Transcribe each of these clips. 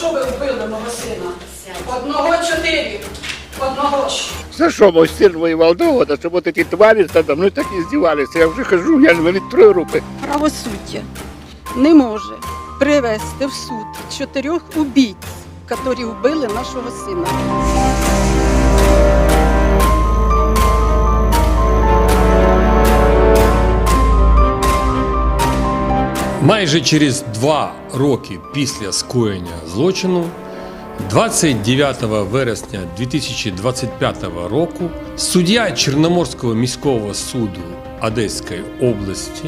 що ви вбили мого сина? Одного чотири, одного ж. За що мой син воював до года, щоб от ці тварі надо мною так і здівалися. Я вже хожу, я не три руки. Правосуддя не може привести в суд чотирьох убійць, які вбили нашого сина. Майже через два роки після скоєння злочину, 29 вересня 2025 року, суддя Чорноморського міського суду Одеської області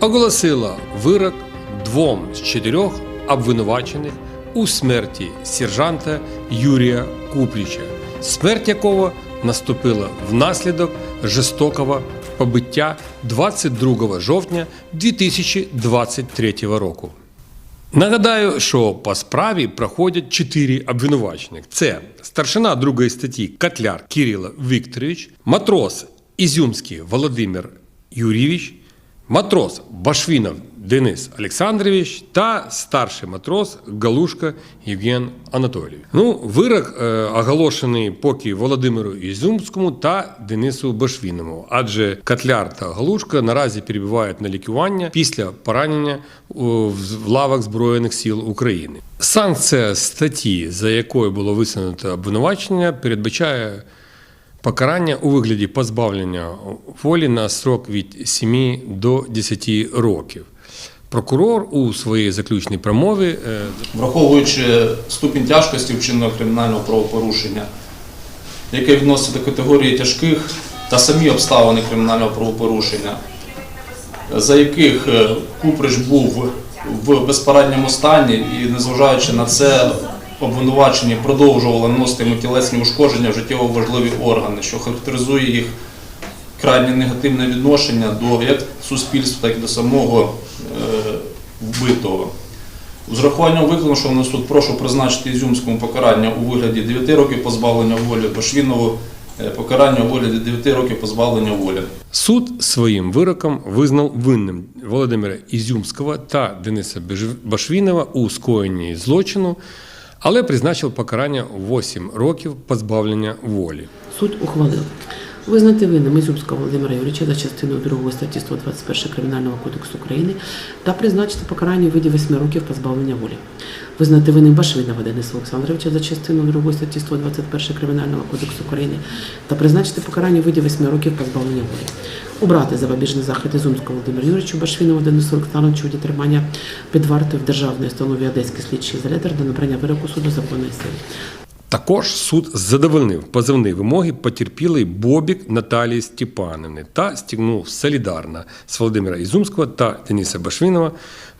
оголосила вирок двом з чотирьох обвинувачених у смерті сержанта Юрія Купліча, смерть якого наступила внаслідок жорстокого побиття 22 жовтня 2023 року. Нагадаю, що по справі проходять чотири обвинувачених: це старшина другої статті Котляр Кирило Вікторович, матрос Ізюмський Володимир Юрійович, матрос Башвінов Денис Олександрович та старший матрос Галушка Євген Анатолійович. Ну, вирок е, оголошений поки Володимиру Ізюмському та Денису Башвінову, адже Котляр та Галушка наразі перебувають на лікування після поранення в лавах Збройних сил України. Санкція статті, за якою було висунуто обвинувачення, передбачає покарання у вигляді позбавлення волі на срок від 7 до 10 років. Прокурор у своїй заключній промові е, враховуючи ступінь тяжкості вчиненого кримінального правопорушення, яке відноситься до категорії тяжких та самі обставини кримінального правопорушення, за яких е, Куприч був в безпорадньому стані і, незважаючи на це, обвинувачені продовжували наносити йому тілесні ушкодження в життєво важливі органи, що характеризує їх крайне негативне відношення до як суспільства, так і до самого е, вбитого. З урахуванням на суд прошу призначити Ізюмському покарання у вигляді 9 років позбавлення волі, Башвінову е, покарання у вигляді 9 років позбавлення волі. суд своїм вироком визнав винним Володимира Ізюмського та Дениса Башвінова у скоєнні злочину, але призначив покарання 8 років позбавлення волі. Суд ухвалив визнати винним Ізюмського Володимира Юрійовича за частиною 2 статті 121 Кримінального кодексу України та призначити покарання у виді 8 років позбавлення волі. Визнати винним Башвинова Дениса Олександровича за частиною 2 статті 121 Кримінального кодексу України та призначити покарання у виді 8 років позбавлення волі. Обрати запобіжний захід Ізюмського Володимиру Юрійовичу Башвінову Денису Олександровичу у тримання під вартою в державній установі Одеський слідчий ізолятор до набрання вироку суду законної сили. Також суд задовольнив позовні вимоги потерпілої Бобік Наталії Степанівни та стягнув солідарно з Володимира Ізумського та Дениса Башвінова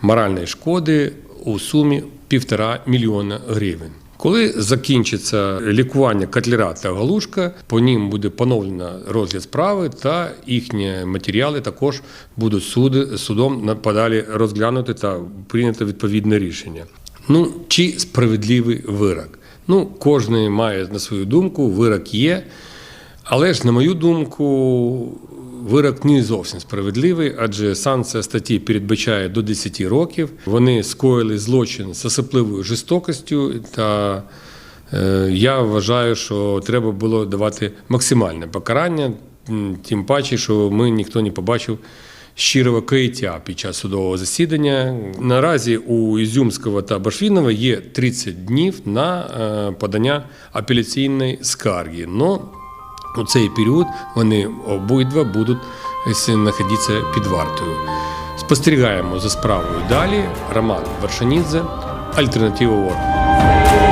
моральної шкоди у сумі півтора мільйона гривень. Коли закінчиться лікування Котляра та Галушка, по ним буде поновлено розгляд справи, та їхні матеріали також будуть суди, судом подалі розглянути та прийнято відповідне рішення. Ну, чи справедливий вирок? Ну, кожен має на свою думку, вирок є. Але ж, на мою думку, вирок не зовсім справедливий, адже санкція статті передбачає до 10 років. Вони скоїли злочин з особливою жорстокістю, та е, я вважаю, що треба було давати максимальне покарання, тим паче, що ми ніхто не побачив щирого каяття під час судового засідання. Наразі у Ізюмського та Башвінова є 30 днів на е, подання апеляційної скарги. Но у цей період вони обидва будуть е, знаходитися під вартою. Спостерігаємо за справою далі. Роман Вершанідзе, Альтернатива ВОР.